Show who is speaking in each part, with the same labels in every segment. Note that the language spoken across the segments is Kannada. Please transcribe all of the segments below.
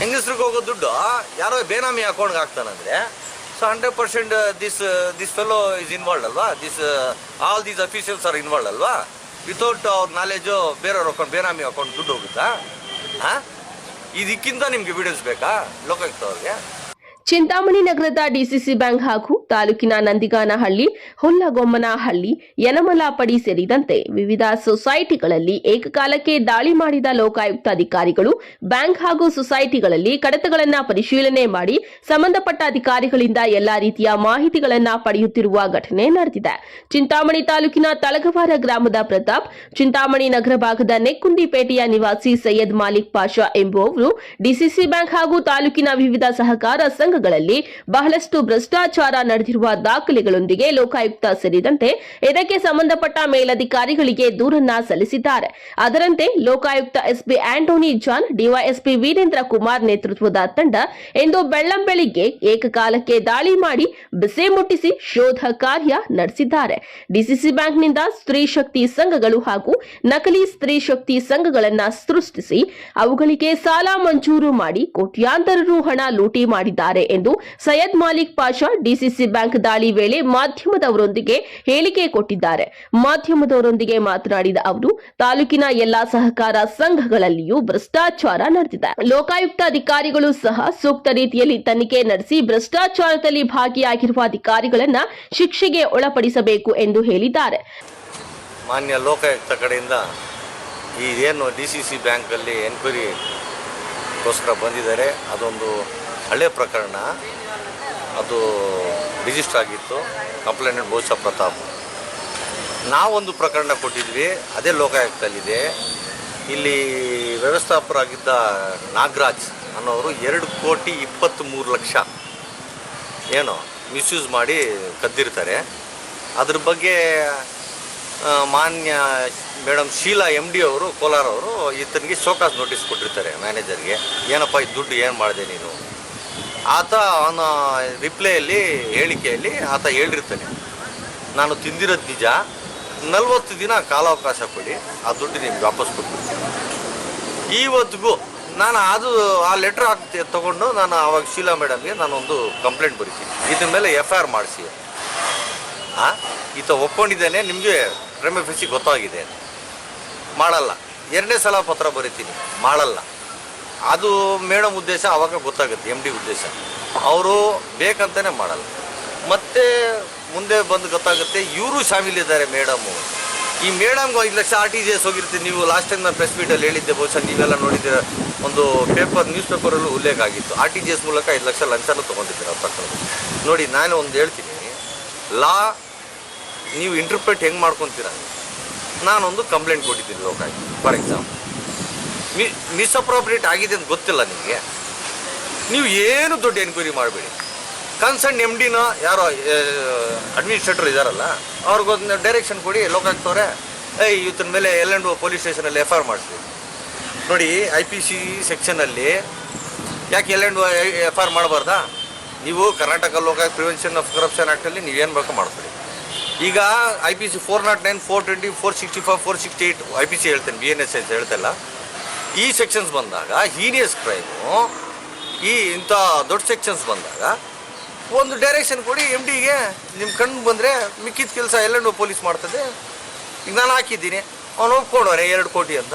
Speaker 1: ಹೆಂಗಸ್ರಿಗೆ ಹೋಗೋ ದುಡ್ಡು ಯಾರೋ ಬೇನಾಮಿ ಅಕೌಂಟ್ಗೆ ಹಾಕ್ತಾನಂದ್ರೆ so hundred percent this this fellow is involved ಅಲ್ವಾ? This all these officials are involved ಅಲ್ವಾ? ವಿತೌಟ್ ಅವ್ರ ನಾಲೆಜು ಬೇರೆಯವ್ರ ಅಕೌಂಟ್ ಬೇನಾಮಿ ಅಕೌಂಟ್ ದುಡ್ಡು ಹೋಗುತ್ತಾ? ಹಾಂ ಇದಕ್ಕಿಂತ ನಿಮಗೆ ವಿಡಿಯೋಸ್ ಬೇಕಾ? ಲೋಕಾಯುಕ್ತ ಅವ್ರಿಗೆ?
Speaker 2: ಚಿಂತಾಮಣಿ ನಗರದ ಡಿಸಿಸಿ ಬ್ಯಾಂಕ್ ಹಾಗೂ ತಾಲೂಕಿನ ನಂದಿಗಾನಹಳ್ಳಿ ಹುಲ್ಲಗೊಮ್ಮನಹಳ್ಳಿ ಯನಮಲಾಪಡಿ ಸೇರಿದಂತೆ ವಿವಿಧ ಸೊಸೈಟಿಗಳಲ್ಲಿ ಏಕಕಾಲಕ್ಕೆ ದಾಳಿ ಮಾಡಿದ ಲೋಕಾಯುಕ್ತ ಅಧಿಕಾರಿಗಳು ಬ್ಯಾಂಕ್ ಹಾಗೂ ಸೊಸೈಟಿಗಳಲ್ಲಿ ಕಡತಗಳನ್ನು ಪರಿಶೀಲನೆ ಮಾಡಿ ಸಂಬಂಧಪಟ್ಟ ಅಧಿಕಾರಿಗಳಿಂದ ಎಲ್ಲಾ ರೀತಿಯ ಮಾಹಿತಿಗಳನ್ನು ಪಡೆಯುತ್ತಿರುವ ಘಟನೆ ನಡೆದಿದೆ. ಚಿಂತಾಮಣಿ ತಾಲೂಕಿನ ತಲಗವಾರ ಗ್ರಾಮದ ಪ್ರತಾಪ್, ಚಿಂತಾಮಣಿ ನಗರ ಭಾಗದ ನೆಕ್ಕುಂಡಿಪೇಟೆಯ ನಿವಾಸಿ ಸೈಯದ್ ಮಾಲಿಕ್ ಪಾಷಾ ಎಂಬುವವರು ಡಿಸಿಸಿ ಬ್ಯಾಂಕ್ ಹಾಗೂ ತಾಲೂಕಿನ ವಿವಿಧ ಸಹಕಾರ ಸಂಘಗಳಲ್ಲಿ ಬಹಳಷ್ಟು ಭ್ರಷ್ಟಾಚಾರ ನಡೆದಿರುವ ದಾಖಲೆಗಳೊಂದಿಗೆ ಲೋಕಾಯುಕ್ತ ಸೇರಿದಂತೆ ಇದಕ್ಕೆ ಸಂಬಂಧಪಟ್ಟ ಮೇಲಧಿಕಾರಿಗಳಿಗೆ ದೂರನ್ನ ಸಲ್ಲಿಸಿದ್ದಾರೆ. ಅದರಂತೆ Lokayukta SP Antony John DYSP Veerendra Kumar ನೇತೃತ್ವದ ತಂಡ ಇಂದು ಬೆಳ್ಳಂಬೆಳಿಗ್ಗೆ ಏಕಕಾಲಕ್ಕೆ ದಾಳಿ ಮಾಡಿ ಬಿಸಿ ಮುಟ್ಟಿಸಿ ಶೋಧ ಕಾರ್ಯ ನಡೆಸಿದ್ದಾರೆ. ಡಿಸಿಸಿ ಬ್ಯಾಂಕ್ನಿಂದ ಸ್ತ್ರೀ ಶಕ್ತಿ ಸಂಘಗಳು ಹಾಗೂ ನಕಲಿ ಸ್ತ್ರೀ ಶಕ್ತಿ ಸಂಘಗಳನ್ನ ಸೃಷ್ಟಿಸಿ ಅವುಗಳಿಗೆ ಸಾಲ ಮಂಜೂರು ಮಾಡಿ ಕೋಟ್ಯಾಂತರ ರು ಹಣ ಲೂಟಿ ಮಾಡಿದ್ದಾರೆ. ಎಂದು ಸೈಯದ್ ಮಾಲಿಕ್ ಪಾಷಾ ಡಿಸಿಸಿ ಬ್ಯಾಂಕ್ ದಾಳಿ ವೇಳೆ ಮಾಧ್ಯಮದವರೊಂದಿಗೆ ಹೇಳಿಕೆ ಕೊಟ್ಟಿದ್ದಾರೆ. ಮಾಧ್ಯಮದವರೊಂದಿಗೆ ಮಾತನಾಡಿದ ಅವರು, ತಾಲೂಕಿನ ಎಲ್ಲಾ ಸಹಕಾರ ಸಂಘಗಳಲ್ಲಿಯೂ ಭ್ರಷ್ಟಾಚಾರ ನಡೆದಿದೆ. ಲೋಕಾಯುಕ್ತ ಅಧಿಕಾರಿಗಳು ಸಹ ಸೂಕ್ತ ರೀತಿಯಲ್ಲಿ ತನಿಖೆ ನಡೆಸಿ ಭ್ರಷ್ಟಾಚಾರದಲ್ಲಿ ಭಾಗಿಯಾಗಿರುವ ಅಧಿಕಾರಿಗಳನ್ನ ಶಿಕ್ಷೆಗೆ ಒಳಪಡಿಸಬೇಕು ಎಂದು ಹೇಳಿದ್ದಾರೆ.
Speaker 1: ಮಾನ್ಯ ಲೋಕಾಯುಕ್ತ ಕಡೆಯಿಂದ ಈ ಏನು ಡಿ ಸಿ ಸಿ ಬ್ಯಾಂಕಲ್ಲಿ ಎನ್ಕ್ವೈರಿಗೋಸ್ಕರ ಬಂದಿದ್ದಾರೆ, ಅದೊಂದು ಹಳೆ ಪ್ರಕರಣ. ಅದು ರಿಜಿಸ್ಟರ್ ಆಗಿತ್ತು. ಕಂಪ್ಲೇಂಟ್ ಬಹುಶಃ ಪ್ರತಾಪ್. ನಾವೊಂದು ಪ್ರಕರಣ ಕೊಟ್ಟಿದ್ವಿ. ಅದೇ ಲೋಕಾಯುಕ್ತಲ್ಲಿದೆ. ಇಲ್ಲಿ ವ್ಯವಸ್ಥಾಪಕರಾಗಿದ್ದ ನಾಗರಾಜ್ ಅನ್ನೋರು ಎರಡು ಕೋಟಿ ಇಪ್ಪತ್ತ್ಮೂರು ಲಕ್ಷ. ಏನು, ಮಿಸ್ಯೂಸ್ ಮಾಡಿ ಕದ್ದಿರ್ತಾರೆ. ಅದ್ರ ಬಗ್ಗೆ ಮಾನ್ಯ ಮೇಡಮ್ ಶೀಲಾ ಎಂ ಡಿ ಅವರು ಕೋಲಾರವರು ಈತನಿಗೆ ಶೋಕಾಸ್ ನೋಟಿಸ್ ಕೊಟ್ಟಿರ್ತಾರೆ ಮ್ಯಾನೇಜರ್ಗೆ. ಏನಪ್ಪ ಈ ದುಡ್ಡು ಏನು ಮಾಡಿದೆ ನೀನು? ಆತ ಅವನ ರಿಪ್ಲೈಯಲ್ಲಿ, ಹೇಳಿಕೆಯಲ್ಲಿ ಆತ ಹೇಳಿರ್ತಾನೆ. ನಾನು ತಿಂದಿರೋದು ನಿಜ. ನಲ್ವತ್ತು ದಿನ ಕಾಲಾವಕಾಶ ಕೊಡಿ, ಆ ದುಡ್ಡು ನಿಮ್ಗೆ ವಾಪಸ್ ಕೊಡ್ತೀನಿ. ಈವತ್ತಿಗೂ ನಾನು ಅದು, ಆ ಲೆಟ್ರ್ ಹಾಕ್ತಿ ತೊಗೊಂಡು ನಾನು ಆವಾಗ ಶೀಲಾ ಮೇಡಮ್ಗೆ ನಾನೊಂದು ಕಂಪ್ಲೇಂಟ್ ಬರೀತೀನಿ. ಇದ್ರ ಮೇಲೆ ಎಫ್ ಐ ಆರ್ ಮಾಡಿಸಿ. ಹಾಂ ಈತ ಒಪ್ಕೊಂಡಿದ್ದೇನೆ, ನಿಮಗೆ ಪ್ರೇಮಫಿಸಿ ಗೊತ್ತಾಗಿದೆ. ಮಾಡಲ್ಲ. ಎರಡನೇ ಸಲ ಪತ್ರ ಬರಿತೀನಿ. ಮಾಡಲ್ಲ. ಅದು ಮೇಡಮ್ ಉದ್ದೇಶ ಅವಾಗ ಗೊತ್ತಾಗುತ್ತೆ ಎಂ ಡಿ ಉದ್ದೇಶ. ಅವರು ಬೇಕಂತಲೇ ಮಾಡಲ್ಲ. ಮತ್ತೆ ಮುಂದೆ ಬಂದು ಗೊತ್ತಾಗುತ್ತೆ, ಇವರು ಶಾಮೀಲಿದ್ದಾರೆ ಮೇಡಮು. ಈ ಮೇಡಮ್ಗೆ ಐದು lakh R T G S ಹೋಗಿರ್ತೀನಿ ನೀವು ಲಾಸ್ಟ್ ಟೈಮ್ ನಾನು ಪ್ರೆಸ್ ಮೀಟಲ್ಲಿ ಹೇಳಿದ್ದೆ, ಬಹುಶಃ ನೀವೆಲ್ಲ ನೋಡಿದ್ದೀರ, ಒಂದು ಪೇಪರ್ ನ್ಯೂಸ್ ಪೇಪರಲ್ಲೂ ಉಲ್ಲೇಖ ಆಗಿತ್ತು. ಆರ್ ಟಿ ಜಿ ಎಸ್ ಮೂಲಕ ಐದು ಲಕ್ಷ ಲಂಚನೂ ತೊಗೊಂಡಿದ್ದೀರ ಪ್ರಕರಣದಲ್ಲಿ ನೋಡಿ, ನಾನು ಒಂದು ಹೇಳ್ತೀನಿ, ಲಾ, ನೀವು ಇಂಟರ್ಪ್ರೆಟ್ ಹೆಂಗೆ ಮಾಡ್ಕೊತೀರ? ನಾನೊಂದು ಕಂಪ್ಲೇಂಟ್ ಕೊಟ್ಟಿದ್ದೀನಿ ಲೋಕಾಗಿ ಫಾರ್ ಎಕ್ಸಾಂಪಲ್ ಮಿ ಮಿಸ್ಅಪ್ರೋಪ್ರಿಯೇಟ್ ಆಗಿದೆ ಅಂತ ಗೊತ್ತಿಲ್ಲ ನಿಮಗೆ? ನೀವು ಏನು ದೊಡ್ಡ ಎನ್ಕ್ವೈರಿ ಮಾಡಬೇಡಿ. ಕನ್ಸರ್ನ್ ಎಂ ಡಿನ ಯಾರೋ ಅಡ್ಮಿನಿಸ್ಟ್ರೇಟರ್ ಇದ್ದಾರಲ್ಲ ಅವ್ರಿಗೊಂದು ಡೈರೆಕ್ಷನ್ ಕೊಡಿ ಲೋಕಾಯುಕ್ತವ್ರೆ ಏಯ್ ಇವತ್ತಿನ ಮೇಲೆ ಎಲ್ ಆ್ಯಂಡ್ ಪೊಲೀಸ್ ಸ್ಟೇಷನಲ್ಲಿ ಎಫ್ ಐ ಆರ್ ಮಾಡಿಸಿ ನೋಡಿ ಐ ಪಿ ಸಿ ಸೆಕ್ಷನಲ್ಲಿ ಯಾಕೆ L and F I R ಮಾಡಬಾರ್ದಾ? ನೀವು Karnataka Lokayukta prevention of corruption ಆ್ಯಕ್ಟಲ್ಲಿ ಏನು ಬೇಕೋ ಮಾಡ್ತೀರಿ. ಈಗ I P C four not nine four twenty four sixty five four sixty eight I P C ಹೇಳ್ತೇನೆ ಬಿ ಎನ್ ಎಸ್ ಎಸ್ ಹೇಳ್ತಲ್ಲ ಈ ಸೆಕ್ಷನ್ಸ್ ಬಂದಾಗ ಹೀನಿಯಸ್ ಕ್ರೈಮು ಈ ಇಂಥ ದೊಡ್ಡ ಸೆಕ್ಷನ್ಸ್ ಬಂದಾಗ, ಒಂದು ಡೈರೆಕ್ಷನ್ ಕೊಡಿ ಎಂ ಡಿಗೆ ನಿಮ್ಮ ಕಣ್ಣು ಬಂದರೆ ಮಿಕ್ಕಿದ ಕೆಲಸ ಎಲ್ಲೆಂಡು ಪೊಲೀಸ್ ಮಾಡ್ತದೆ. ಈಗ ನಾನು ಹಾಕಿದ್ದೀನಿ. ಅವ್ನು ಒಪ್ಕೊಂಡವ್ರೆ, ಎರಡು ಕೋಟಿ ಅಂತ.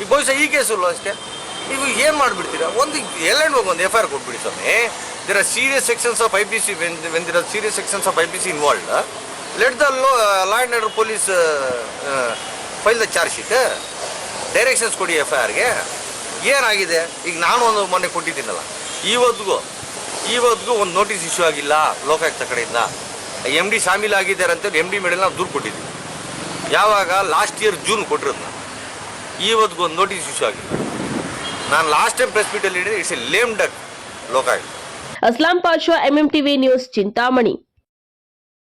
Speaker 1: ಈಗ ಬಹುಶಃ ಈ ಕೇಸಲ್ಲೂ ಅಷ್ಟೇ. ನೀವು ಏನು ಮಾಡಿಬಿಡ್ತೀರಾ? ಒಂದು ಎಲ್ಲೆಂಡು ಒಂದು ಎಫ್ ಐ ಆರ್ ಕೊಟ್ಬಿಡಿ ಸ್ವಾಮಿ. There serious sections of I P C when serious sections of I P C involved let the law law order police file the charge sheet directions ಕೊಡಿ ಎಫ್ ಐ ಆರ್ಗೆ ಏನಾಗಿದೆ? ಈಗ ನಾನು ಒಂದು ಮೊನ್ನೆ ಕೊಟ್ಟಿದ್ದೀನಲ್ಲ. ಇವತ್ತಿಗೂ ಇವತ್ತಿಗೂ ಒಂದು ನೋಟಿಸ್ ಇಶ್ಯೂ ಆಗಿಲ್ಲ ಲೋಕಾಯುಕ್ತ ಕಡೆಯಿಂದ. ಎಂ ಡಿ ಶಾಮೀಲ್ ಆಗಿದ್ದಾರೆ ಅಂತೇಳಿ ಎಂ ಡಿ ಮೇಲೆ ನಾವು ದೂರು ಕೊಟ್ಟಿದ್ದೀವಿ. ಯಾವಾಗ? ಲಾಸ್ಟ್ ಇಯರ್ ಜೂನ್ ಕೊಟ್ಟಿರೋದು ನಾನು ಇವತ್ತಿಗೂ ಒಂದು ನೋಟಿಸ್ ಇಶ್ಯೂ ಆಗಿಲ್ಲ. ನಾನು last time press ಮೀಟಲ್ಲಿ it's a lame duck Lokayukta.
Speaker 2: Aslam T TV news Chintamani.